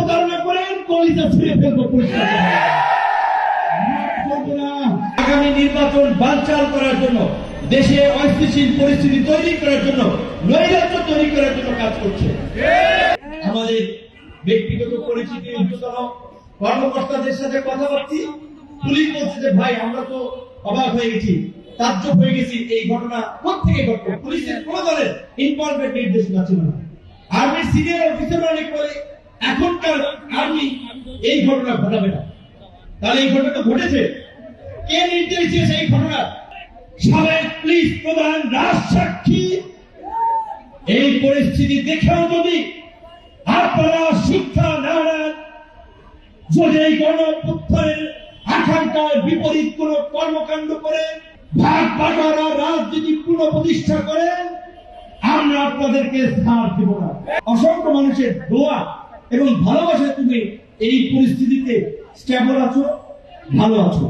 প্রতারণা করেন কলিজা ছিঁড়ে ফেলব আগামী নির্বাচন বানচাল করার জন্য, দেশে অস্থিতিশীল পরিস্থিতি তৈরি করার জন্য, নৈরাজ্য তৈরি করার জন্য কাজ করছে। আমাদের ব্যক্তিগত পরিচিতি উচ্চতর কর্মকর্তাদের সাথে কথা বলছি। পুলিশ বলছে যে, ভাই, আমরা তো অবাক হয়ে গেছি, তাজ্জব হয়ে গেছি, এই ঘটনা কোথেকে ঘটলো? পুলিশের কোন দলের ইনভলভমেন্ট নির্দেশনা ছিল না। আর্মির সিনিয়র অফিসার এখনকার আর্মি এই ঘটনা ঘটাবে না। তাহলে এই ঘটনা ঘটেছে। কে নির্দেশ দিয়েছে এই ঘটনা? সাবেক পুলিশ প্রধান রাজ সাক্ষী। এই পরিস্থিতি দেখেও যদি আপনারা শিক্ষা না নেন, যদি এই গণপুত্থের আকাঙ্ক্ষার বিপরীত কোন কর্মকাণ্ড করে, ভাগ বাটোয়ারা রাজনীতি পুনঃপ্রতিষ্ঠা করে, আমরা আপনাদেরকে ছাড় দেব না। অসংখ্য মানুষের দোয়া এবং ভালোবাসা তুমি এই পরিস্থিতিতে স্ট্যাবল আছো ভালো আছো।